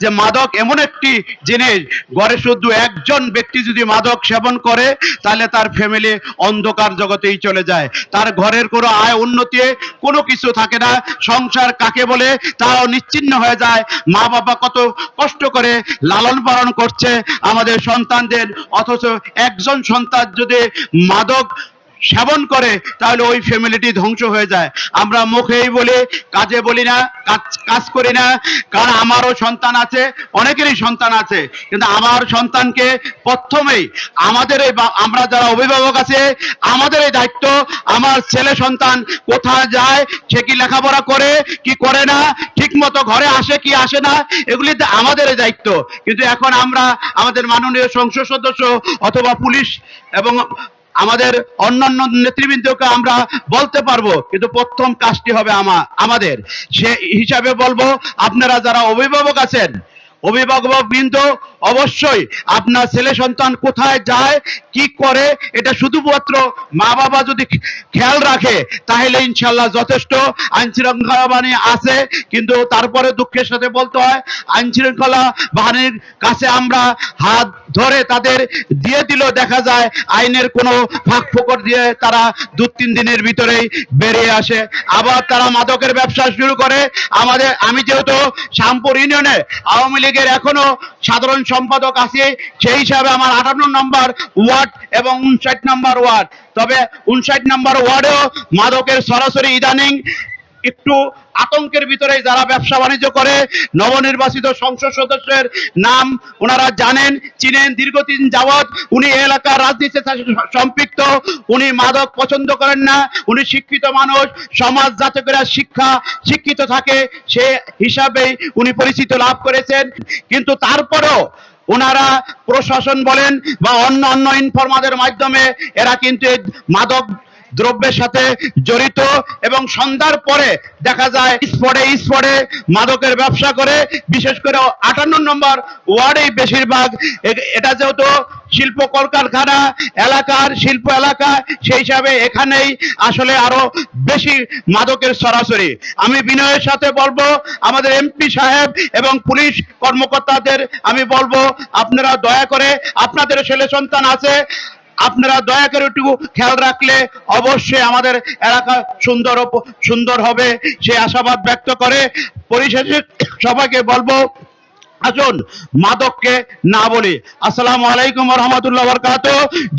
যে মাদক এমন একটি জিনিস, ঘরে শুধু একজন ব্যক্তি যদি মাদক সেবন করে, তাহলে তার ফ্যামিলি অন্ধকার জগতেই চলে যায়। তার ঘরের কোনো আয় উন্নতি কোনো কিছু থাকে না। সংসার কাকে বলে? তাও নিশ্চিন্ন হয়ে যায়। মা বাবা কত কষ্ট করে লালন পালন করছে আমাদের সন্তানদের। অথচ একজন সন্তান যদি মাদক সেবন করে, তাহলে ওই ফ্যামিলিটি ধ্বংস হয়ে যায়। আমরা মুখেই বলি, কাজে বলি না, কাজ কাজ করি না। কারণ আমারও সন্তান আছে, অনেকেরই সন্তান আছে। কিন্তু আমার সন্তানকে প্রথমেই আমাদের এই আমরা যারা অভিভাবক আছে, আমাদের এই দায়িত্ব, আমার ছেলে সন্তান কোথায় যায়, সে কি লেখাপড়া করে, কি করে না ঠিক মতো ঘরে আসে কি আসে না, এগুলি আমাদের দায়িত্ব। কিন্তু এখন আমরা আমাদের মাননীয় সংসদ সদস্য অথবা পুলিশ এবং আমাদের অন্যান্য নেতৃবৃন্দকে আমরা বলতে পারব, কিন্তু প্রথম কাজটি হবে আমা, আমাদের। সে হিসাবে বলব, আপনারা যারা অভিভাবক আছেন অভিভাবক বৃন্দ, অবশ্যই আপনার ছেলে সন্তান কোথায় যায়, কি করে, এটা শুধুমাত্র মা বাবা যদি খেয়াল রাখে, তাহলে ইনশাল্লাহ যথেষ্ট। আইন শৃঙ্খলা বাহিনী আছে, কিন্তু তারপরে দুঃখের সাথে বলতে হয় আইন শৃঙ্খলা বাহিনীর কাছে আমরা হাত ধরে তাদের দিয়ে দিল দেখা যায়, আইনের কোনো ফাঁক ফোকর দিয়ে তারা দু, তিন দিনের ভিতরেই বেরিয়ে আসে। আবার তারা মাদকের ব্যবসা শুরু করে, আমাদের, আমি যেহেতু শ্যামপুর ইউনিয়নে আওয়ামী লীগের এখনও সাধারণ সম্পাদক আছে, সেই হিসাবে আমার আটান্ন নম্বর ওয়ার্ড এবং উনষাট নম্বর ওয়ার্ড। তবে উনষাট নম্বর ওয়ার্ডেও মাদকের সরাসরি ইদানিং একটু আতঙ্কের ভিতরে যারা ব্যবসা বাণিজ্য করে, নবনির্বাচিত সংসদ সদস্যের নাম ওনারা জানেন, চিনেন। দীর্ঘদিন যাবৎ উনি এলাকার রাজনীতিতে সম্পৃক্ত। উনি মাদক পছন্দ করেন না। উনি শিক্ষিত মানুষ। সমাজ যাতে করে শিক্ষা, শিক্ষিত থাকে, সে হিসাবেই উনি পরিচিত লাভ করেছেন। কিন্তু তারপরেও ওনারা প্রশাসন বলেন বা অন্য অন্য ইনফরমাদের মাধ্যমে এরা কিন্তু মাদক দ্রব্যের সাথে জড়িত এবং সন্ধ্যার পরে দেখা যায় স্পটে স্পটে মাদকের ব্যবসা করে, বিশেষ করে আটান্ন নম্বর ওয়ার্ডেই বেশিরভাগ। এটা যেহেতু শিল্প কলকারখানা, এলাকার শিল্প এলাকা, সেই হিসাবে এখানেই আসলে আরও বেশি মাদকের সরাসরি। আমি বিনয়ের সাথে বলব, আমাদের এমপি সাহেব এবং পুলিশ কর্মকর্তাদের আমি বলব, আপনারা দয়া করে, আপনাদের ছেলে সন্তান আছে আপনারা দয়া করে একটু খেয়াল রাখলে অবশ্যই আমাদের এলাকা সুন্দর সুন্দর হবে, সে আশাবাদ ব্যক্ত করে। পরিশেষে সবাইকে বলব, আসুন মাদককে না বলি। আসসালামু আলাইকুম রহমতুল্লাহ বরকাত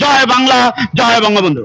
জয় বাংলা, জয় বঙ্গবন্ধু।